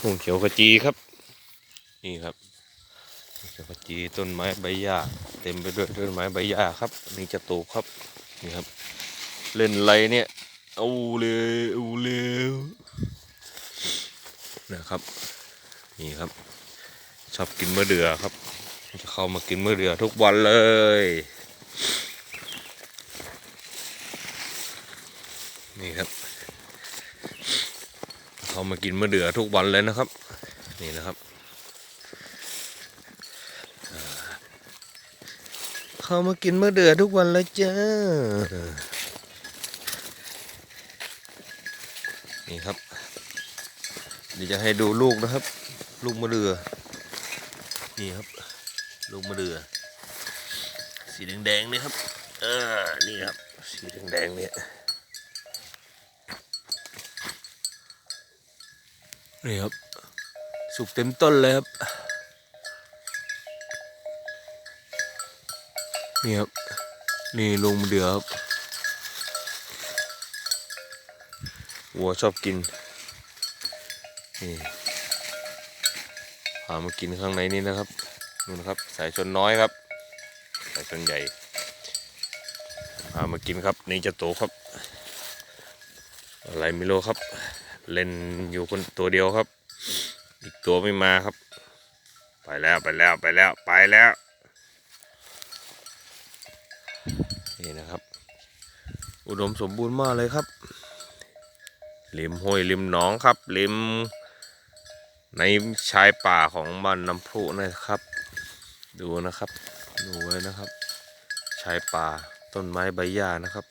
ทุ่งเขียวขจีครับ นี่ครับเขียวขจีต้นไม้ใบหญ้าเต็มไปด้วยต้นไม้ใบหญ้าครับนี่จะโตครับนี่ครับ เล่นไรเนี่ยเอาเลยเอาเร็วนะครับ นี่ครับ ชอบกินมะเดื่อครับ จะเข้ามากินมะเดื่อทุกวันเลยนี่ครับ เขามากินมะเดื่อทุกวันเลยนะครับ นี่นะครับเขามากินมะเดื่อทุกวันเลยจ้านี่ครับเดี๋ยวจะให้ดูลูกนะครับ ลูกมะเดื่อนี่ครับ ลูกมะเดื่อสีแดงๆนี่ครับเออนี่ครับสีแดงๆเนี่ย นี่ครับ สุกเต็มต้นเลยครับ นี่ครับ นี่ลุงเดือครับวัวชอบกิน นี่พามากินข้างในนี่นะครับนู่นะครับ สายชนน้อยครับ สายชนใหญ่พามากินครับ นี่จะโตครับ อะไรไม่รู้ครับ เล่นอยู่คนตัวเดียวครับ อีกตัวไม่มาครับ ไปแล้วไปแล้วไปแล้วไปแล้วนี่นะครับ อุดมสมบูรณ์มากเลยครับริมห้วยริมหนองครับริมในชายป่าของบ้านน้ำพุนะครับ ดูนะครับดูไว้นะครับ ชายป่าต้นไม้ใบหญ้านะครับ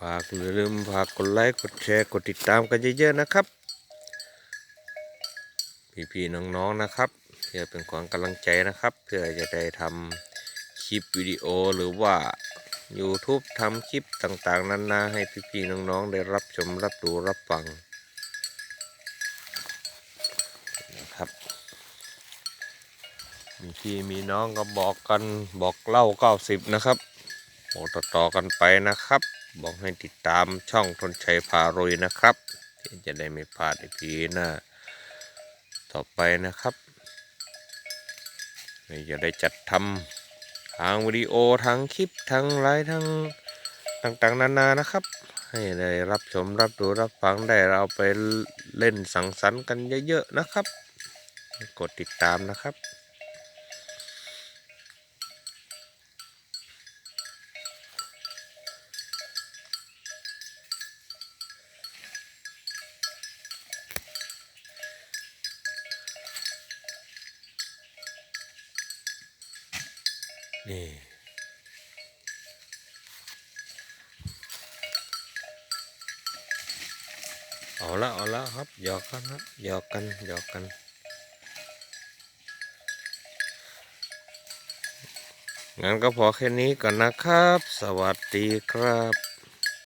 ฝากอย่าลืมฝากกดไลค์กดแชร์กดติดตามกันเยอะๆนะครับ พี่ๆน้องๆนะครับเพื่อเป็นความกำลังใจนะครับ เพื่อจะได้ทำคลิปวิดีโอหรือว่า YouTube ทำคลิปต่างๆนานาให้พี่ๆน้องๆได้รับชมรับดูรับฟังนะครับมีพี่มีน้องก็บอกกันบอกเล่า90นะครับบอกต่อๆกันไปนะครับ บอกให้ติดตามช่องทนชัยพารวยนะครับ ที่จะได้ไม่พลาดอีพีหน้าต่อไปนะครับนี่จะได้จัดทำทางวิดีโอทั้งคลิปทั้งไลฟ์ทั้งต่างๆ นานานะครับ ให้ได้รับชมรับดูรับฟังได้เราไปเล่นสังสรรค์กันเยอะๆนะครับ กดติดตามนะครับ นี่เอาละเอาละครับหยอกกันครับหยอกกันหยอกกันงั้นก็พอแค่นี้ก่อนนะครับ สวัสดีครับ